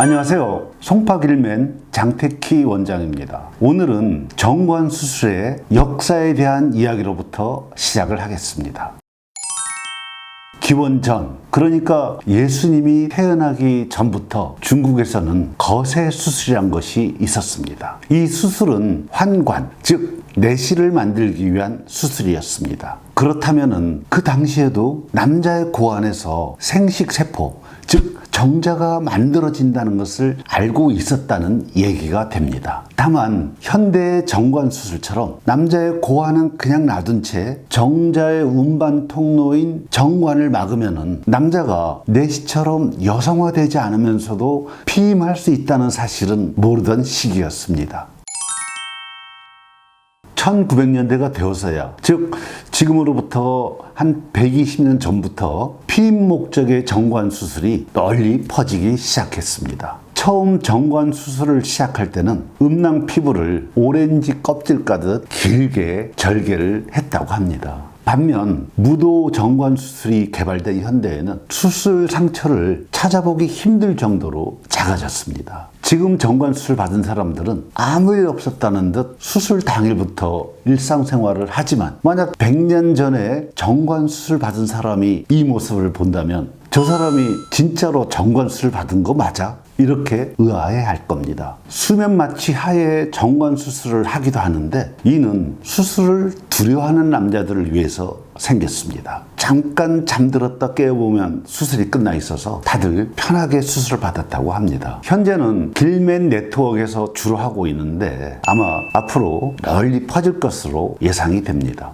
안녕하세요. 송파길맨 장태키 원장입니다. 오늘은 정관 수술의 역사에 대한 이야기로부터 시작을 하겠습니다. 기원 전, 그러니까 예수님이 태어나기 전부터 중국에서는 거세 수술이란 것이 있었습니다. 이 수술은 환관, 즉 내시를 만들기 위한 수술이었습니다. 그렇다면은 그 당시에도 남자의 고안에서 생식 세포, 즉 정자가 만들어진다는 것을 알고 있었다는 얘기가 됩니다. 다만 현대의 정관 수술처럼 남자의 고환은 그냥 놔둔 채 정자의 운반 통로인 정관을 막으면은 남자가 내시처럼 여성화되지 않으면서도 피임할 수 있다는 사실은 모르던 시기였습니다. 1900년대가 되어서야 즉 지금으로부터 한 120년 전부터 피임 목적의 정관 수술이 널리 퍼지기 시작했습니다. 처음 정관 수술을 시작할 때는 음낭 피부를 오렌지 껍질 까듯 길게 절개를 했다고 합니다. 반면 무도 정관 수술이 개발된 현대에는 수술 상처를 찾아보기 힘들 정도로 작아졌습니다. 지금 정관 수술 받은 사람들은 아무 일 없었다는 듯 수술 당일부터 일상생활을 하지만 만약 100년 전에 정관 수술 받은 사람이 이 모습을 본다면 저 사람이 진짜로 정관 수술 받은 거 맞아? 이렇게 의아해 할 겁니다. 수면 마취 하에 정관 수술을 하기도 하는데 이는 수술을 두려워하는 남자들을 위해서 생겼습니다. 잠깐 잠들었다 깨어보면 수술이 끝나 있어서 다들 편하게 수술을 받았다고 합니다. 현재는 길맨 네트워크에서 주로 하고 있는데 아마 앞으로 널리 퍼질 것으로 예상이 됩니다.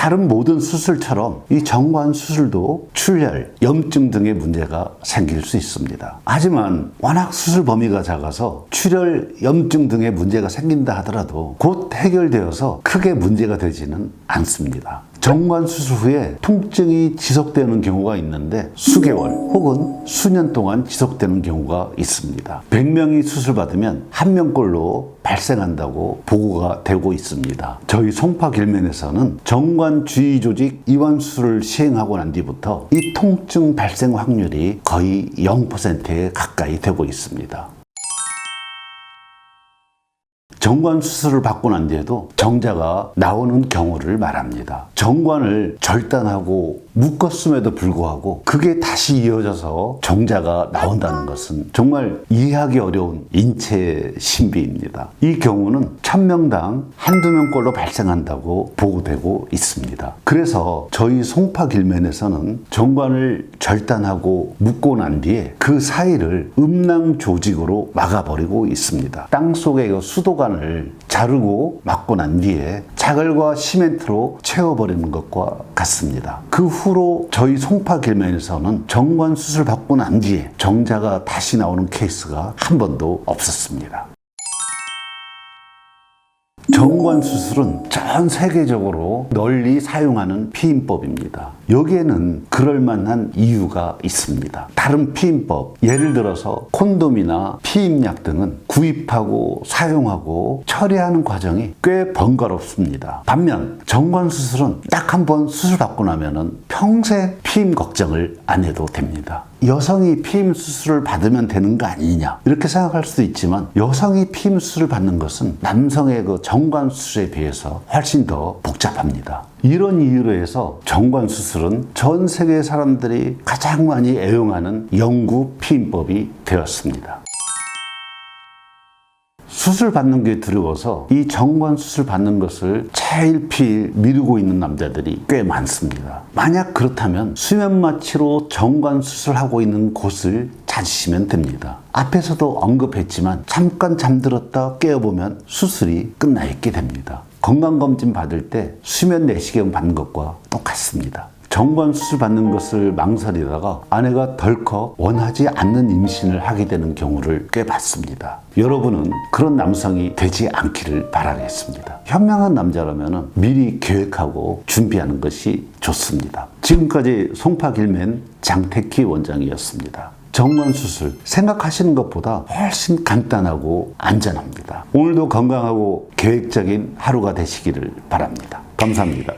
다른 모든 수술처럼 이 정관 수술도 출혈, 염증 등의 문제가 생길 수 있습니다. 하지만 워낙 수술 범위가 작아서 출혈, 염증 등의 문제가 생긴다 하더라도 곧 해결되어서 크게 문제가 되지는 않습니다. 정관 수술 후에 통증이 지속되는 경우가 있는데 수개월 혹은 수년 동안 지속되는 경우가 있습니다. 100명이 수술 받으면 한 명꼴로 발생한다고 보고가 되고 있습니다. 저희 송파 길면에서는 정관 주의 조직 이완 수술을 시행하고 난 뒤부터 이 통증 발생 확률이 거의 0%에 가까이 되고 있습니다. 정관 수술을 받고 난 뒤에도 정자가 나오는 경우를 말합니다. 정관을 절단하고 묶었음에도 불구하고 그게 다시 이어져서 정자가 나온다는 것은 정말 이해하기 어려운 인체 신비입니다. 이 경우는 천명당 한두 명꼴로 발생한다고 보고되고 있습니다. 그래서 저희 송파 길면에서는 정관을 절단하고 묶고 난 뒤에 그 사이를 음낭 조직으로 막아버리고 있습니다. 땅 속에 그 수도관 을 자르고 막고 난 뒤에 자갈과 시멘트로 채워버리는 것과 같습니다. 그 후로 저희 송파 길면에서는 정관 수술 받고 난 뒤에 정자가 다시 나오는 케이스가 한 번도 없었습니다. 정관 수술은 전 세계적으로 널리 사용하는 피임법입니다. 여기에는 그럴 만한 이유가 있습니다. 다른 피임법, 예를 들어서 콘돔이나 피임약 등은 구입하고 사용하고 처리하는 과정이 꽤 번거롭습니다. 반면 정관 수술은 딱 한 번 수술 받고 나면은 평생 피임 걱정을 안 해도 됩니다. 여성이 피임 수술을 받으면 되는 거 아니냐 이렇게 생각할 수도 있지만 여성이 피임 수술을 받는 것은 남성의 그 정관 수술에 비해서 훨씬 더 복잡합니다. 이런 이유로 해서 정관 수술은 전 세계 사람들이 가장 많이 애용하는 영구 피임법이 되었습니다. 수술 받는 게 두려워서 이 정관 수술 받는 것을 차일피일 미루고 있는 남자들이 꽤 많습니다. 만약 그렇다면 수면 마취로 정관 수술하고 있는 곳을 찾으시면 됩니다. 앞에서도 언급했지만 잠깐 잠들었다 깨어보면 수술이 끝나 있게 됩니다. 건강검진 받을 때 수면 내시경 받는 것과 똑같습니다. 정관 수술 받는 것을 망설이다가 아내가 덜컥 원하지 않는 임신을 하게 되는 경우를 꽤 봤습니다. 여러분은 그런 남성이 되지 않기를 바라겠습니다. 현명한 남자라면 미리 계획하고 준비하는 것이 좋습니다. 지금까지 송파 길맨 장태키 원장이었습니다. 정관 수술 생각하시는 것보다 훨씬 간단하고 안전합니다. 오늘도 건강하고 계획적인 하루가 되시기를 바랍니다. 감사합니다.